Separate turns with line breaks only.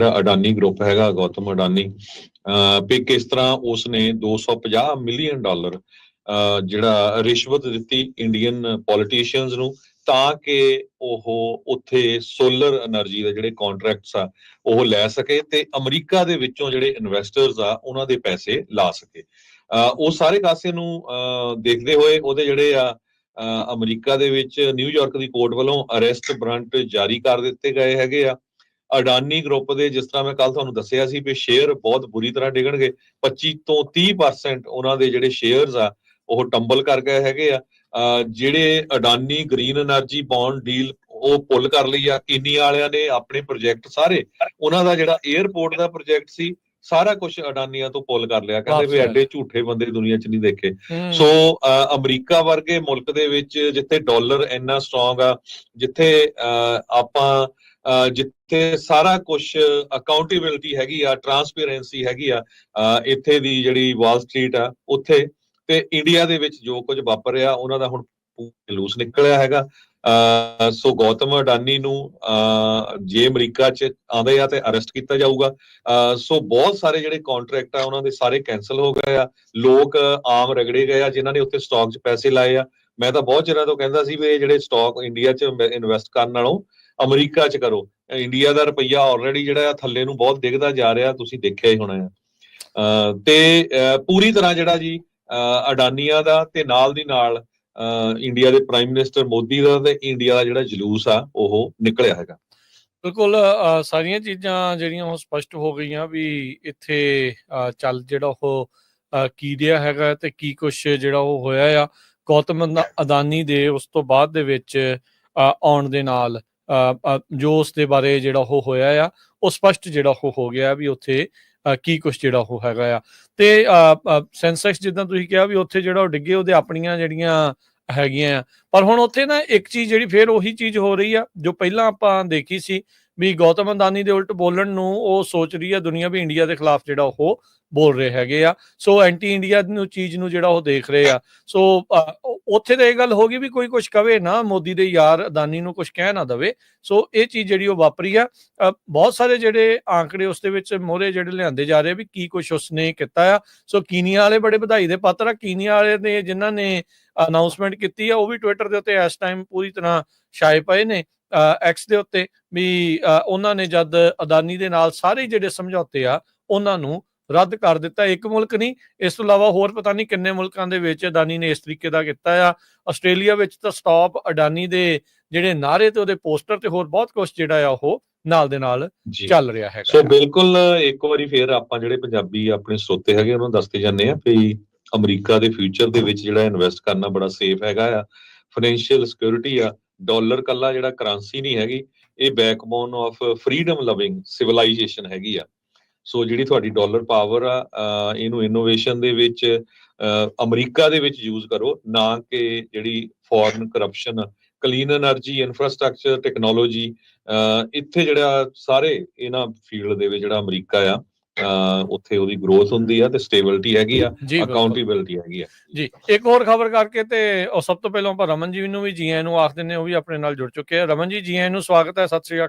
ਜਿਹੜਾ ਅਡਾਨੀ ਗਰੁੱਪ ਹੈਗਾ, ਗੌਤਮ ਅਡਾਨੀ। ਵੀ ਕਿਸ ਤਰ੍ਹਾਂ ਉਸ ਨੇ 250 ਮਿਲੀਅਨ ਡਾਲਰ ਜਿਹੜਾ ਰਿਸ਼ਵਤ ਦਿੱਤੀ ਇੰਡੀਅਨ ਪੋਲੀਟੀਸ਼ੀਅਨਸ ਨੂੰ, ਤਾਂ ਕਿ ਉਹ ਉੱਥੇ ਸੋਲਰ એનર્ਜੀ ਦੇ ਜਿਹੜੇ ਕੰਟਰੈਕਟਸ ਆ, ਉਹ ਲੈ ਸਕੇ ਤੇ ਅਮਰੀਕਾ ਦੇ ਵਿੱਚੋਂ ਜਿਹੜੇ ਇਨਵੈਸਟਰਸ ਆ, ਉਹਨਾਂ ਦੇ ਪੈਸੇ ਲਾ ਸਕੇ। ਉਹ ਸਾਰੇ ਕਾਸੇ ਨੂੰ ਦੇਖਦੇ ਹੋਏ ਉਹਦੇ ਜਿਹੜੇ ਆ ਅਮਰੀਕਾ ਦੇ ਵਿੱਚ ਨਿਊਯਾਰਕ ਦੀ ਕੋਰਟ ਵੱਲੋਂ ਅਰੈਸਟ ਬ੍ਰਾਂਟ ਜਾਰੀ ਕਰ ਦਿੱਤੇ ਗਏ ਹੈਗੇ ਆ। ਅਡਾਨੀ ਗਰੁੱਪ ਦੇ ਜਿਸ ਤਰ੍ਹਾਂ ਮੈਂ ਕੱਲ ਤੁਹਾਨੂੰ ਦੱਸਿਆ ਸੀ ਵੀ ਸ਼ੇਅਰ ਬਹੁਤ ਬੁਰੀ ਤਰ੍ਹਾਂ ਡਿੱਗਣਗੇ 25 ਤੋਂ 30% ਉਹਨਾਂ ਦੇ ਜਿਹੜੇ ਸ਼ੇਅਰਸ ਆ ਉਹ ਟੰਬਲ ਕਰ ਗਏ ਹੈਗੇ ਆ। ਜਿਹੜੇ Adani green energy bond deal ਉਹ ਪੁੱਲ ਕਰ ਲਈ ਆ ਕਿੰਨੀ ਵਾਲਿਆਂ ਨੇ ਆਪਣੇ ਪ੍ਰੋਜੈਕਟ ਸਾਰੇ ਉਹਨਾਂ ਦਾ ਜਿਹੜਾ 에ਅਰਪੋਰਟ ਦਾ ਪ੍ਰੋਜੈਕਟ ਸੀ ਸਾਰਾ ਕੁਝ ਅਡਾਨੀਆਂ ਤੋਂ ਪੁੱਲ ਕਰ ਲਿਆ। ਕਹਿੰਦੇ ਵੀ ਐਡੇ ਝੂਠੇ ਬੰਦੇ ਦੁਨੀਆ 'ਚ ਨਹੀਂ ਦੇਖੇ। ਸੋ ਅਮਰੀਕਾ ਵਰਗੇ ਮੁਲਕ ਦੇ ਵਿੱਚ ਜਿੱਥੇ ਡਾਲਰ ਇੰਨਾ ਸਟਰੋਂਗ ਆ ਜਿੱਥੇ ਆਪਾਂ ਜਿੱਥੇ ਸਾਰਾ ਕੁਝ ਅਕਾਊਂਟੇਬਿਲਟੀ ਹੈਗੀ ਆ ਟਰਾਂਸਪੇਰੈਂਸੀ ਹੈਗੀ ਆ ਇੱਥੇ ਦੀ ਜਿਹੜੀ ਵਾਲ ਸਟਰੀਟ ਆ ਉੱਥੇ ਤੇ ਇੰਡੀਆ ਦੇ ਵਿੱਚ ਜੋ ਕੁਝ ਵਾਪਰ ਰਿਹਾ ਉਹਨਾਂ ਦਾ ਹੁਣ ਜਲੂਸ ਨਿਕਲਿਆ ਹੈਗਾ। ਅ, ਸੋ ਗੌਤਮ ਅਡਾਨੀ ਨੂੰ ਅ, ਜੇ ਅਮਰੀਕਾ 'ਚ ਆਉਂਦੇ ਆ ਤੇ ਅਰੈਸਟ ਕੀਤਾ ਜਾਊਗਾ। ਅ, ਸੋ ਬਹੁਤ ਸਾਰੇ ਜਿਹੜੇ ਕੰਟਰੈਕਟ ਆ ਉਹਨਾਂ ਦੇ ਸਾਰੇ ਕੈਨਸਲ ਹੋ ਗਏ ਆ। ਲੋਕ ਆਮ ਰਗੜੇ ਗਏ ਆ ਜਿਨ੍ਹਾਂ ਨੇ ਉੱਥੇ ਸਟਾਕ 'ਚ ਪੈਸੇ ਲਾਏ ਆ। ਮੈਂ ਤਾਂ ਬਹੁਤ ਚਿਰਾਂ ਤੋਂ ਕਹਿੰਦਾ ਸੀ ਵੀ ਇਹ ਜਿਹੜੇ ਸਟਾਕ ਇੰਡੀਆ 'ਚ ਇਨਵੈਸਟ ਕਰਨ ਨਾਲੋਂ ਅਮਰੀਕਾ 'ਚ ਕਰੋ। ਇੰਡੀਆ ਦਾ ਰੁਪਈਆ ਆਲਰੇਡੀ ਜਿਹੜਾ ਥੱਲੇ ਨੂੰ ਬਹੁਤ ਡਿੱਗਦਾ ਜਾ ਰਿਹਾ, ਤੁਸੀਂ ਦੇਖਿਆ ਹੀ ਹੋਣਾ ਆ। ਤੇ ਪੂਰੀ ਤਰ੍ਹਾਂ ਜਿਹੜਾ ਜੀ, ਅਹ ਅਡਾਨੀਆਂ ਦਾ ਤੇ ਨਾਲ ਦੀ ਨਾਲ ਇੰਡੀਆ ਦੇ ਪ੍ਰਾਈਮ ਮਿਨਿਸਟਰ ਮੋਦੀ ਦਾ ਤੇ ਇੰਡੀਆ ਦਾ ਜਿਹੜਾ ਜਲੂਸ ਆ, ਉਹ ਨਿਕਲਿਆ ਹੈਗਾ।
ਬਿਲਕੁਲ ਸਾਰੀਆਂ ਚੀਜ਼ਾਂ ਜਿਹੜੀਆਂ ਉਹ ਸਪਸ਼ਟ ਹੋ ਗਈਆਂ ਵੀ ਇੱਥੇ ਚੱਲ ਜਿਹੜਾ ਉਹ ਕੀ ਰਿਹਾ ਹੈਗਾ ਤੇ ਕੀ ਕੁਝ ਜਿਹੜਾ ਉਹ ਹੋਇਆ ਆ। ਗੌਤਮ ਅਦਾਨੀ ਦੇ ਉਸ ਤੋਂ ਬਾਅਦ ਦੇ ਵਿੱਚ ਅ, ਆਉਣ ਦੇ ਨਾਲ ਅ, ਜੋ ਉਸ ਦੇ ਬਾਰੇ ਜਿਹੜਾ ਉਹ ਹੋਇਆ ਆ ਉਹ ਸਪਸ਼ਟ ਜਿਹੜਾ ਉਹ ਹੋ ਗਿਆ ਵੀ ਉੱਥੇ ਅ, ਕੀ ਕੁਝ ਜਿਹੜਾ ਉਹ ਹੈਗਾ ਆ। ਤੇ ਸੈਂਸੈਕਸ ਜਿੱਦਾਂ ਤੁਸੀਂ ਕਿਹਾ ਵੀ ਉੱਥੇ ਜਿਹੜਾ ਉਹ ਡਿੱਗੇ ਉਹਦੇ ਆਪਣੀਆਂ ਜਿਹੜੀਆਂ ਹੈਗੀਆਂ ਆ। ਪਰ ਹੁਣ ਉੱਥੇ ਨਾ ਇੱਕ ਚੀਜ਼ ਜਿਹੜੀ ਫੇਰ ਉਹੀ ਚੀਜ਼ ਹੋ ਰਹੀ ਆ, ਜੋ ਪਹਿਲਾਂ ਆਪਾਂ ਦੇਖੀ ਸੀ ਵੀ ਗੌਤਮ ਅੰਦਾਨੀ ਦੇ ਉਲਟ ਬੋਲਣ ਨੂੰ ਉਹ ਸੋਚ ਰਹੀ ਆ ਦੁਨੀਆ ਵੀ ਇੰਡੀਆ ਦੇ ਖਿਲਾਫ ਜਿਹੜਾ ਉਹ ਬੋਲ ਰਹੇ ਹੈਗੇ ਆ। ਸੋ ਐਂਟੀ ਇੰਡੀਆ ਨੂੰ ਚੀਜ਼ ਨੂੰ ਜਿਹੜਾ ਉਹ ਦੇਖ ਰਹੇ ਆ। ਸੋ ਉੱਥੇ ਤਾਂ ਇਹ ਗੱਲ ਹੋ ਗਈ ਵੀ ਕੋਈ ਕੁਝ ਕਵੇ ਨਾ, ਮੋਦੀ ਦੇ ਯਾਰ ਅਦਾਨੀ ਨੂੰ ਕੁਝ ਕਹਿ ਨਾ ਦਵੇ। ਸੋ ਇਹ ਚੀਜ਼ ਜਿਹੜੀ ਉਹ ਵਾਪਰੀ ਆ। ਬਹੁਤ ਸਾਰੇ ਜਿਹੜੇ ਆંકੜੇ ਉਸ ਦੇ ਵਿੱਚ ਮੋਹਰੇ ਜਿਹੜੇ ਲਿਆਂਦੇ ਜਾ ਰਹੇ ਵੀ ਕੀ ਕੁਝ ਉਸਨੇ ਕੀਤਾ ਆ। ਸੋ ਕੀਨੀਆ ਵਾਲੇ ਬੜੇ ਵਧਾਈ ਦੇ ਪਾਤਰ ਆ। ਕੀਨੀਆ ਵਾਲੇ ਨੇ ਜਿਨ੍ਹਾਂ ਨੇ ਅਨਾਉਂਸਮੈਂਟ ਕੀਤੀ ਆ, ਉਹ ਵੀ ਟਵਿੱਟਰ ਦੇ ਉੱਤੇ ਇਸ ਟਾਈਮ ਪੂਰੀ ਤਰ੍ਹਾਂ ਛਾਏ ਪਏ ਨੇ। ਐਕਸ ਦੇ ਉੱਤੇ ਵੀ ਉਹਨਾਂ ਨੇ ਜਦ ਅਦਾਨੀ ਦੇ ਨਾਲ ਸਾਰੇ ਜਿਹੜੇ ਸਮਝੌਤੇ ਆ, ਉਹਨਾਂ ਨੂੰ ਰੱਦ ਕਰ ਦਿੱਤਾ। ਇੱਕ ਮੁਲਕ ਨਹੀਂ ਇਸ ਤੋਂ ਇਲਾਵਾ ਹੋਰ ਪਤਾ ਨਹੀਂ ਕਿੰਨੇ ਮੁਲਕਾਂ ਦੇ ਵਿੱਚ ਅਦਾਨੀ ਨੇ ਇਸ ਤਰੀਕੇ ਦਾ ਕੀਤਾ ਆ। ਆਸਟ੍ਰੇਲੀਆ ਵਿੱਚ ਤਾਂ ਸਟਾਪ ਅਡਾਨੀ ਦੇ ਜਿਹੜੇ ਨਾਰੇ ਤੇ ਉਹਦੇ ਪੋਸਟਰ ਤੇ ਹੋਰ ਬਹੁਤ ਕੁਝ ਜਿਹੜਾ ਆ ਉਹ ਨਾਲ ਦੇ ਨਾਲ ਚੱਲ ਰਿਹਾ ਹੈਗਾ।
ਸੋ ਬਿਲਕੁਲ ਇੱਕ ਵਾਰੀ ਫੇਰ ਆਪਾਂ ਜਿਹੜੇ ਪੰਜਾਬੀ ਆਪਣੇ ਸਰੋਤੇ ਹੈਗੇ ਉਹਨਾਂ ਨੂੰ ਦੱਸਦੇ ਜਾਂਦੇ ਆ ਵੀ ਅਮਰੀਕਾ ਦੇ ਫਿਊਚਰ ਦੇ ਵਿੱਚ ਜਿਹੜਾ ਇਨਵੈਸਟ ਕਰਨਾ ਬੜਾ ਸੇਫ ਹੈਗਾ ਆ। ਫਾਈਨੈਂਸ਼ੀਅਲ ਸਿਕਿਉਰਿਟੀ ਆ। ਡਾਲਰ ਕੱਲਾ ਜਿਹੜਾ ਕਰੰਸੀ ਨਹੀਂ ਹੈਗੀ ਇਹ backbone of freedom loving civilization ਹੈਗੀ ਆ। ਸੋ ਜਿਹੜੀ ਤੁਹਾਡੀ ਡਾਲਰ ਪਾਵਰ ਆ ਇਹਨੂੰ ਇਨੋਵੇਸ਼ਨ ਦੇ ਵਿੱਚ ਅਮਰੀਕਾ ਦੇ ਵਿੱਚ ਯੂਜ਼ ਕਰੋ ਨਾ ਕਿ ਜਿਹੜੀ foreign corruption clean energy infrastructure technology ਇੱਥੇ ਜਿਹੜਾ ਸਾਰੇ ਇਹਨਾਂ ਫੀਲਡ ਦੇ ਵਿੱਚ ਜਿਹੜਾ ਅਮਰੀਕਾ ਆ ਉੱਥੇ ਉਹਦੀ ਗਰੋਥ ਹੁੰਦੀ ਆ ਤੇ ਸਟੇਬਿਲਟੀ ਹੈਗੀ ਆ ਅਕਾਊਂਟੇਬਿਲਟੀ ਹੈਗੀ ਆ।
ਜੀ ਇੱਕ ਹੋਰ ਖਬਰ ਕਰਕੇ ਤੇ ਸਭ ਤੋਂ ਪਹਿਲਾਂ ਆਪਾਂ ਰਮਨ ਜੀ ਨੂੰ ਵੀ ਜੀ ਆਇਆਂ ਨੂੰ ਆਖ ਦਿੰਨੇ ਉਹ ਵੀ ਆਪਣੇ ਨਾਲ ਜੁੜ ਚੁੱਕੇ ਆ। ਰਮਨ ਜੀ ਜੀ ਆਇਆਂ ਨੂੰ ਸਵਾਗਤ ਹੈ ਸਤਿ ਸ੍ਰੀ ਅਕਾਲ।